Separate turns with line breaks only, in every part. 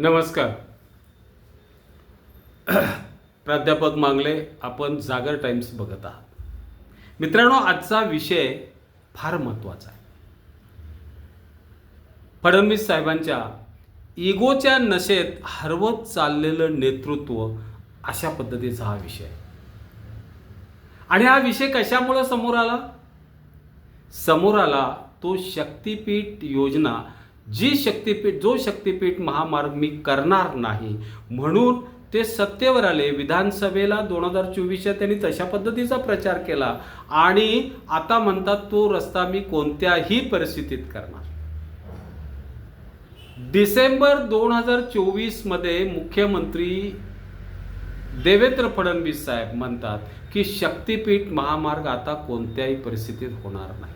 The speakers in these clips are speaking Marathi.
नमस्कार. प्राध्यापक मांगले आपण जागर टाइम्स बघत आहात. मित्रांनो आजचा विषय फार महत्त्वाचा आहे. फडणवीस साहेबांच्या इगोच्या नशेत हरवत चाललेलं नेतृत्व अशा पद्धतीचा हा विषय. आणि हा विषय कशामुळं समोर आला? समोर आला तो शक्तीपीठ योजना जी शक्तीपीठ जो शक्तीपीठ महामार्ग मी करणार नाही म्हणून ते सत्तेवर आले. विधानसभेला दोन हजार चोवीसच्या त्यांनी तशा पद्धतीचा प्रचार केला आणि आता म्हणतात तो रस्ता मी कोणत्याही परिस्थितीत करणार. डिसेंबर दोन हजार चोवीसमध्ये मुख्यमंत्री देवेंद्र फडणवीस साहेब म्हणतात की शक्तीपीठ महामार्ग आता कोणत्याही परिस्थितीत होणार नाही.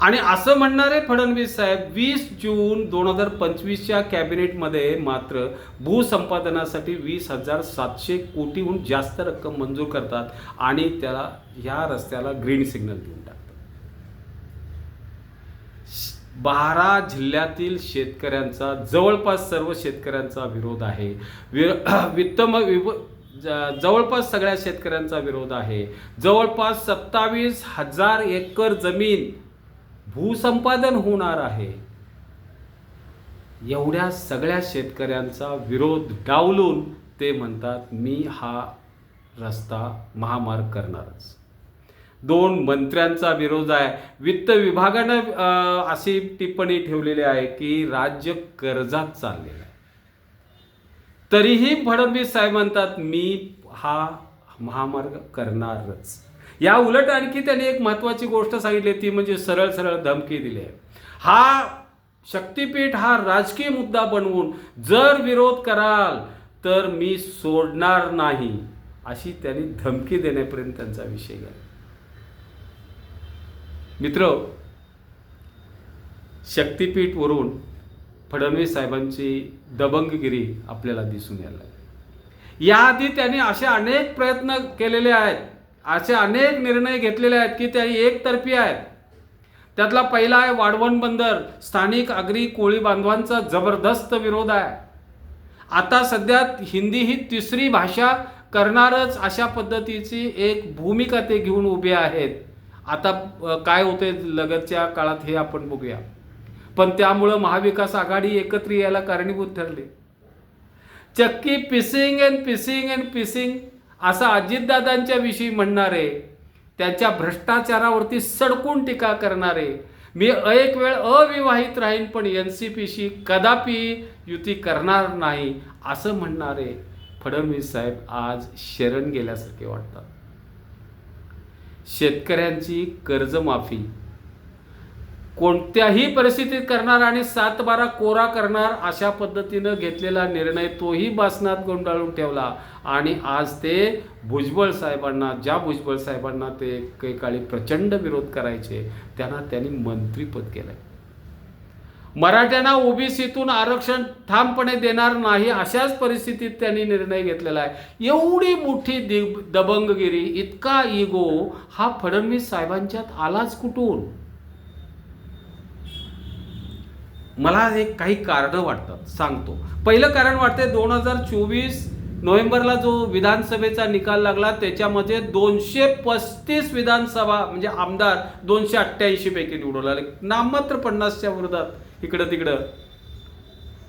आणि असं म्हणणारे फडणवीस साहेब वीस जून दोन हजार पंचवीसच्या कॅबिनेटमध्ये मात्र भूसंपादनासाठी वीस हजार सातशे कोटीहून जास्त रक्कम मंजूर करतात आणि त्याला ह्या रस्त्याला ग्रीन सिग्नल देऊन टाकतात. बारा जिल्ह्यातील शेतकऱ्यांचा जवळपास सर्व शेतकऱ्यांचा विरोध आहे. वि वित्तम विभ ज- जवळपास सगळ्या शेतकऱ्यांचा विरोध आहे. जवळपास सत्तावीस हजार एकर जमीन भूसंपादन होणार आहे. एवढ्या सगळ्या शेतकऱ्यांचा विरोध डावलून ते म्हणतात मी हा रस्ता महामार्ग करणारच. दोन मंत्र्यांचा विरोध आहे. वित्त विभागानं अशी टिप्पणी ठेवलेली आहे की राज्य कर्जात चाललेलं आहे. तरीही फडणवीस साहेब म्हणतात मी हा महामार्ग करणारच. या उलट आणखी त्यांनी एक महत्त्वाची गोष्ट सांगितली ती म्हणजे सरळ सरळ धमकी दिली आहे. हा शक्तीपीठ हा राजकीय मुद्दा बनवून जर विरोध कराल तर मी सोडणार नाही अशी त्यांनी धमकी देण्यापर्यंत त्यांचा विषय गेला मित्र शक्तीपीठवरून फडणवीस साहेबांची दबंगगिरी आपल्याला दिसून यायला लागली. याआधी त्यांनी असे अनेक प्रयत्न केलेले आहेत. असे अनेक निर्णय घेतलेले आहेत की ते एकतर्फी आहेत. त्यातला पहिला आहे वाढवण बंदर. स्थानिक आगरी कोळी बांधवांचा जबरदस्त विरोध आहे. आता सध्या हिंदी ही तिसरी भाषा करणारच अशा पद्धतीची एक भूमिका ते घेऊन उभे आहेत. आता काय होते लगतच्या काळात हे आपण बघूया. पण त्यामुळं महाविकास आघाडी एकत्र यायला कारणीभूत ठरली. चक्की fishing and fishing and fishing असं अजितदादांच्या विषयी म्हणणारे त्यांच्या भ्रष्टाचारावरती सडकून टीका करणारे मी एक वेळ अविवाहित राहीन पण एन सी पीशी कदापि युती करणार नाही असं म्हणणारे फडणवीस साहेब आज शरण गेल्यासारखे वाटतात. शेतकऱ्यांची कर्जमाफी कोणत्याही परिस्थितीत करणार आणि सात बारा कोरा करणार अशा पद्धतीनं घेतलेला निर्णय तोही बासनात गोंडाळून ठेवला. आणि आज ते भुजबळ साहेबांना ज्या भुजबळ साहेबांना ते काही काळी प्रचंड विरोध करायचे त्यांना त्यांनी मंत्रीपद केलंय. मराठ्यांना ओबीसीतून आरक्षण ठामपणे देणार नाही अशाच परिस्थितीत त्यांनी निर्णय घेतलेला आहे. एवढी मोठी दिब दबंगगिरी इतका इगो हा फडणवीस साहेबांच्यात आलाच कुठून? मला हे काही कारणं वाटतात सांगतो. पहिलं कारण वाटते दोन हजार चोवीस नोव्हेंबरला जो विधानसभेचा निकाल लागला त्याच्यामध्ये दोनशे पस्तीस विधानसभा म्हणजे आमदार दोनशे अठ्ठ्याऐंशी पैकी निवडून आले. नाममात्र पन्नासच्या विरोधात इकडं तिकडं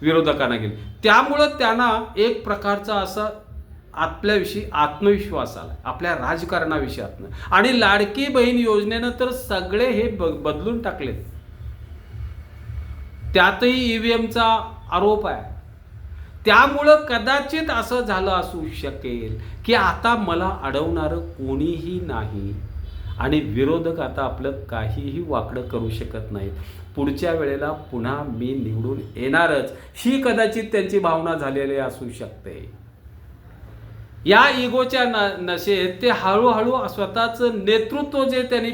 विरोधकांना गेले. त्यामुळं त्यांना एक प्रकारचा असा आपल्याविषयी आत्मविश्वास आला आपल्या राजकारणाविषयी आत्म आणि लाडकी बहीण योजनेनं तर सगळे हे ब- बदलून टाकलेत. त्यातही ईव्हीएमचा आरोप आहे. त्यामुळं कदाचित असं झालं असू शकेल की आता मला अडवणारं कोणीही नाही आणि विरोधक आता आपलं काहीही वाकडं करू शकत नाहीत. पुढच्या वेळेला पुन्हा मी निवडून येणारच. ही कदाचित त्यांची भावना झालेली असू शकते. या इगोच्या न नशेत ते हळूहळू स्वतःचं नेतृत्व जे त्यांनी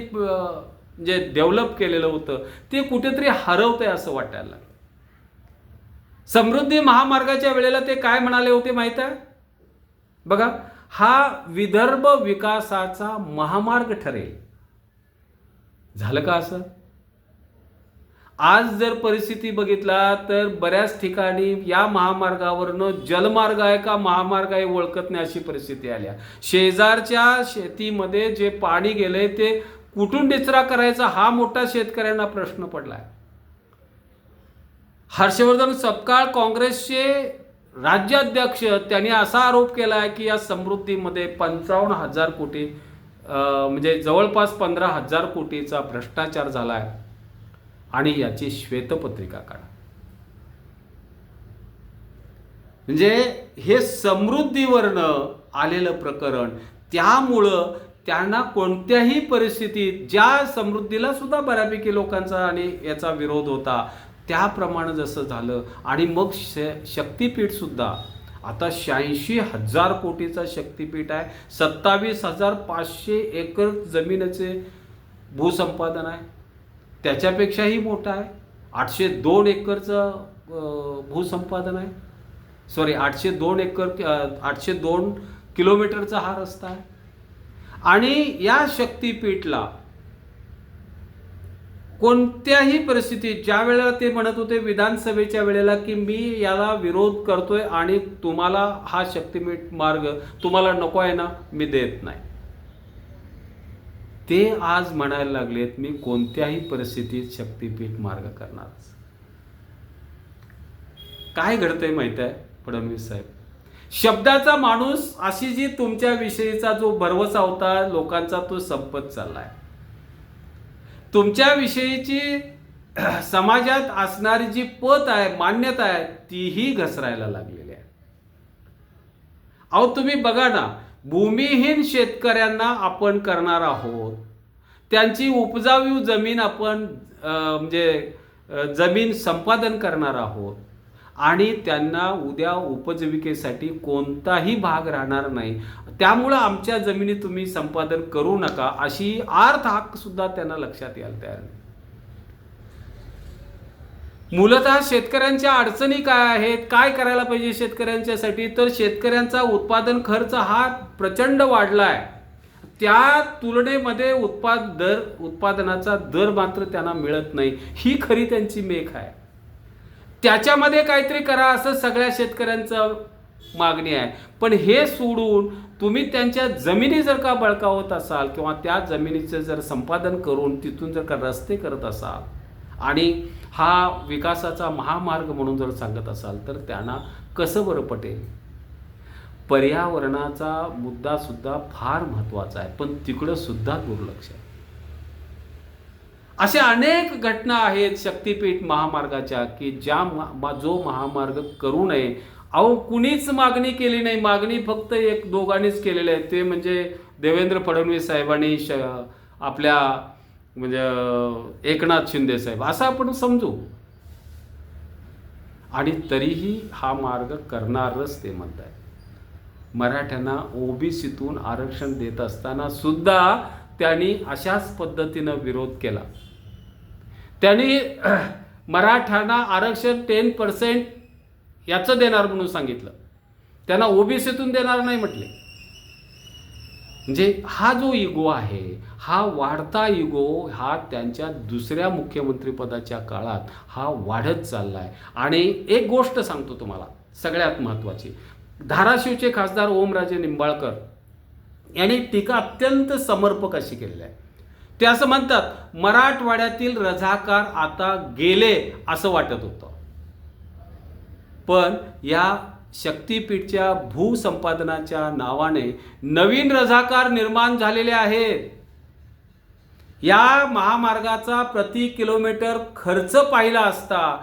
जे डेव्हलप केलेलं होतं ते कुठेतरी हरवतंय असं वाटायला. लागलं समृद्धी महामार्गाच्या वेळेला ते काय म्हणाले होते माहीत आहे? बघा हा विदर्भ विकासाचा महामार्ग ठरेल. झालं का असं? आज जर परिस्थिती बघितला तर बऱ्याच ठिकाणी या महामार्गावरनं जलमार्ग आहे का महामार्ग आहे ओळखत नाही अशी परिस्थिती आल्या शेजारच्या शेतीमध्ये जे पाणी गेलंय ते कुठून निचरा करायचा हा मोठा शेतकऱ्यांना प्रश्न पडलाय. हर्षवर्धन सपकाळ काँग्रेसचे राज्याध्यक्ष त्यांनी असा आरोप केला आहे की या समृद्धीमध्ये पंचावन्न हजार कोटी म्हणजे जवळपास पंधरा हजार कोटीचा भ्रष्टाचार झाला आहे आणि याची श्वेतपत्रिका काढा. म्हणजे हे समृद्धीवरनं आलेलं प्रकरण त्यामुळं त्यांना कोणत्याही परिस्थितीत ज्या समृद्धीला सुद्धा बऱ्यापैकी लोकांचा आणि याचा विरोध होता त्याप्रमाणे जसं झालं. आणि मग श शक्तीपीठ सुद्धा. आता शहाऐंशी हजार कोटीचा शक्तीपीठ आहे. सत्तावीस हजार पाचशे एकर जमिनीचे भूसंपादन आहे. त्याच्यापेक्षाही मोठं आहे. आठशे दोन एकरचं भूसंपादन आहे. सॉरी आठशे दोन एकर आठशे दोन किलोमीटरचा हा रस्ता आहे. आणि या शक्तीपीठला कोणत्याही परिस्थितीत ज्या वेळेला ते म्हणत होते विधानसभेच्या वेळेला की मी याला विरोध करतोय आणि तुम्हाला हा शक्तीपीठ मार्ग तुम्हाला नको आहे ना मी देत नाही. ते आज म्हणायला लागलेत मी कोणत्याही परिस्थितीत शक्तीपीठ मार्ग करणार काय घडतंय माहीत आहे फडणवीस साहेब? शब्दाचा माणूस अशी जी तुमच्या विषयीचा जो भरवसा होता लोकांचा तो संपत चाललाय. तुमच्या विषयीची समाजात असणारी जी पत आहे मान्यता आहे तीही घसरायला लागलेली आहे. अहो तुम्ही बघा ना भूमिहीन शेतकऱ्यांना आपण करणार आहोत. त्यांची उपजावी जमीन आपण म्हणजे जमीन संपादन करणार आहोत. आणि त्यांना उद्या उपजीविकेसाठी कोणताही भाग राहणार नाही. त्यामुळं आमच्या जमिनी तुम्ही संपादन करू नका अशी आर्थ हक्क सुद्धा त्यांना लक्षात यायला तयार नाही. मूलतः शेतकऱ्यांच्या अडचणी काय आहेत काय करायला पाहिजे शेतकऱ्यांच्यासाठी? तर शेतकऱ्यांचा उत्पादन खर्च हा प्रचंड वाढला आहे त्या तुलनेमध्ये उत्पाद दर उत्पादनाचा दर मात्र त्यांना मिळत नाही. ही खरी त्यांची मेख आहे. त्याच्यामध्ये काहीतरी करा असं सगळ्या शेतकऱ्यांचं मागणी आहे. पण हे सोडून तुम्ही त्यांच्या जमिनी जर का बळकावत असाल किंवा त्या जमिनीचं जर संपादन करून तिथून जर का रस्ते करत असाल आणि हा विकासाचा महामार्ग म्हणून जर सांगत असाल तर त्यांना कसं बरं पटेल? पर्यावरणाचा मुद्दासुद्धा फार महत्त्वाचा आहे. पण तिकडंसुद्धा दुर्लक्ष आहे. अशा अनेक घटना आहेत शक्तीपीठ महामार्गाच्या की ज्या मा- मा- जो महामार्ग करू नये. अहो कुणीच मागणी केली नाही. मागणी फक्त एक दोघांनीच केलेली आहे. ते म्हणजे देवेंद्र फडणवीस साहेबांनी श आपल्या म्हणजे एकनाथ शिंदे साहेब. असं आपण समजू. आणि तरीही हा मार्ग करणारच ते म्हणतात मराठ्यांना ओबीसीतून आरक्षण देत असताना सुद्धा त्यांनी अशाच पद्धतीनं विरोध केला. त्यांनी मराठ्यांना आरक्षण टेन पर्सेंट याचं देणार म्हणून सांगितलं. त्यांना ओबीसीतून देणार नाही म्हटले. म्हणजे हा जो इगो आहे हा वाढता इगो हा त्यांच्या दुसऱ्या मुख्यमंत्रीपदाच्या काळात हा वाढत चालला आहे आणि एक गोष्ट सांगतो तुम्हाला सगळ्यात महत्त्वाची. धाराशिवचे खासदार ओमराजे निंबाळकर यांनी टीका अत्यंत समर्पक अशी केलेली आहे. ते असं म्हणतात मराठवाड्यातील रझाकार आता गेले असं वाटत होतं. पण या शक्तीपीठच्या भूसंपादनाच्या नावाने नवीन रझाकार निर्माण झालेले आहेत या महामार्गाचा प्रति किलोमीटर खर्च पाहिला असता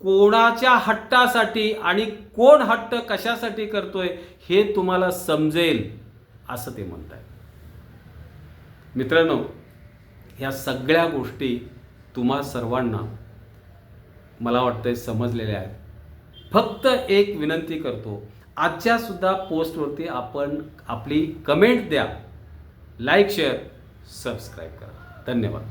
कोणाच्या हट्टासाठी आणि कोण हट्ट कशासाठी करतोय हे तुम्हाला समजेल असं ते म्हणत आहे मित्रांनो ह्या सगळ्या गोष्टी तुम्हा सर्वांना मला वाटतं समजलेल्या आहेत. फक्त एक विनंती करतो आजच्यासुद्धा पोस्टवरती आपण आपली कमेंट द्या. लाईक शेअर सबस्क्राईब करा. धन्यवाद.